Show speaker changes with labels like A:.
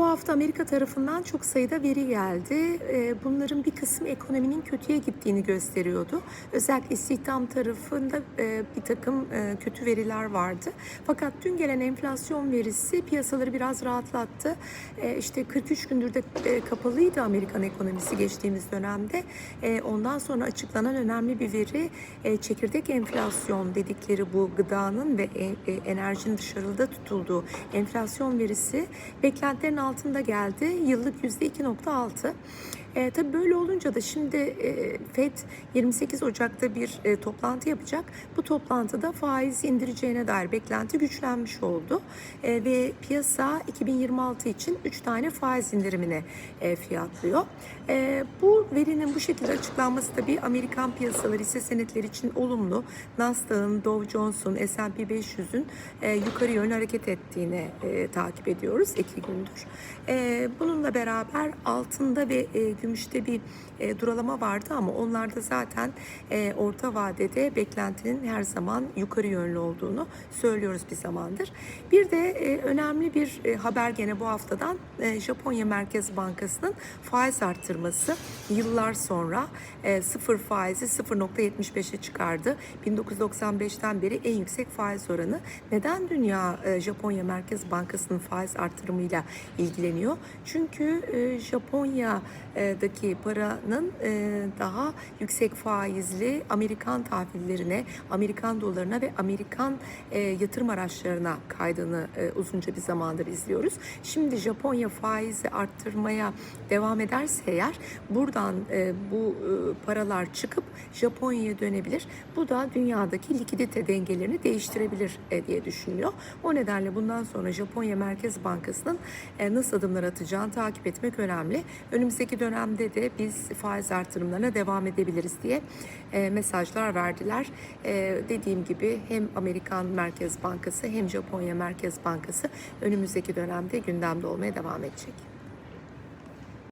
A: Bu hafta Amerika tarafından çok sayıda veri geldi. Ee, Bunların bir kısmı ekonominin kötüye gittiğini gösteriyordu. Özellikle istihdam tarafında e, bir takım e, kötü veriler vardı. Fakat dün gelen enflasyon verisi piyasaları biraz rahatlattı. E, İşte 43 gündür de kapalıydı Amerikan ekonomisi geçtiğimiz dönemde. Ondan sonra açıklanan önemli bir veri çekirdek enflasyon dedikleri bu gıdanın ve enerjinin dışarıda tutulduğu enflasyon verisi beklentilerin altında geldi. Yıllık %2.6. E, tabii böyle olunca da şimdi e, FED 28 Ocak'ta bir e, toplantı yapacak. Bu toplantıda faiz indireceğine dair beklenti güçlenmiş oldu. E, ve piyasa 2026 için 3 tane faiz indirimine e, fiyatlıyor. E, bu verinin bu şekilde açıklanması tabii Amerikan piyasaları hisse senetleri için olumlu. Nasdaq'ın, Dow Jones'un, S&P 500'ün e, yukarı yönlü hareket ettiğini e, takip ediyoruz iki gündür. E, bununla beraber altında ve e, gümüşte bir e, duralama vardı ama onlarda zaten e, orta vadede beklentinin her zaman yukarı yönlü olduğunu söylüyoruz bir zamandır. Bir de e, önemli bir e, haber gene bu haftadan e, Japonya Merkez Bankası'nın faiz arttırması yıllar sonra e, sıfır faizi 0.75'e çıkardı. 1995'ten beri en yüksek faiz oranı. Neden dünya e, Japonya Merkez Bankası'nın faiz artırımıyla ilgileniyor? Çünkü e, Japonya'daki paranın e, daha yüksek faizli Amerikan tahvillerine, Amerikan dolarına ve Amerikan e, yatırım araçlarına kaydığını e, uzunca bir zamandır izliyoruz. Şimdi Japonya faizi arttırmaya devam ederse eğer buradan bu paralar çıkıp Japonya'ya dönebilir. Bu da dünyadaki likidite dengelerini değiştirebilir diye düşünüyor. O nedenle bundan sonra Japonya Merkez Bankası'nın nasıl adımlar atacağını takip etmek önemli. Önümüzdeki dönemde de biz faiz artırımlarına devam edebiliriz diye e, mesajlar verdiler. E, dediğim gibi hem Amerikan Merkez Bankası hem Japonya Merkez Bankası önümüzdeki dönemde gündemde olmaya devam edecek.